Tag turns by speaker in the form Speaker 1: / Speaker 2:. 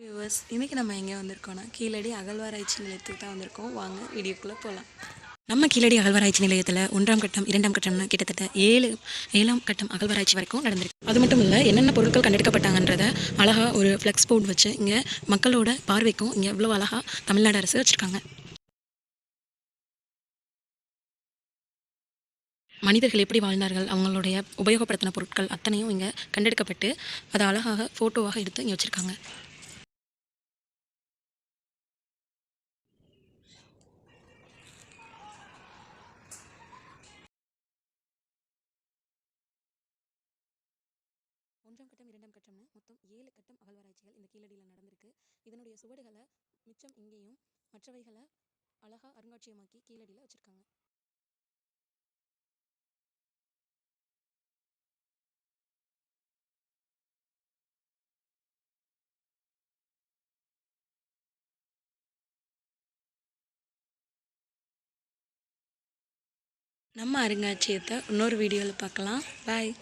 Speaker 1: Viewers இன்றைக்கி நம்ம எங்கே வந்திருக்கோம்னா கீழடி அகழ்வாராய்ச்சி நிலையத்துக்கு தான் வந்திருக்கோம். வாங்க வீடியோக்குள்ளே போகலாம் நம்ம கீழடி அகழ்வாராய்ச்சி நிலையத்தில் ஒன்றாம் கட்டம் இரண்டாம் கட்டம்னு கிட்டத்தட்ட ஏழு ஏழாம் கட்டம் அகழ்வாராய்ச்சி வரைக்கும் நடந்திருக்கு. அது மட்டும் இல்லை என்னென்ன பொருட்கள் கண்டெடுக்கப்பட்டாங்கன்றத அழகாக ஒரு ஃப்ளெக்ஸ் போர்டு வச்சு இங்கே மக்களோட பார்வைக்கும் இங்கே எவ்வளோ அழகாக தமிழ்நாடு அரசு வச்சுருக்காங்க. மனிதர்கள் எப்படி வாழ்ந்தார்கள் அவங்களுடைய உபயோகப்படுத்தின பொருட்கள் அத்தனையும் இங்கே கண்டெடுக்கப்பட்டு அதை அழகாக ஃபோட்டோவாக எடுத்து இங்கே வச்சுருக்காங்க. ஒன்றாம் கட்டம் இரண்டாம் கட்டம்னு மொத்தம் ஏழு கட்டம் அகழ்வாராய்ச்சிகள் இந்த கீழடியில் நடந்திருக்கு. இதனுடைய சுவடுகளை மிச்சம் இங்கேயும் மற்றவைகளை அழகாக அருங்காட்சியமாக்கி கீழடியில் வச்சுருக்காங்க. நம்ம அருங்காட்சியத்தை இன்னொரு வீடியோவில் பார்க்கலாம். பாய்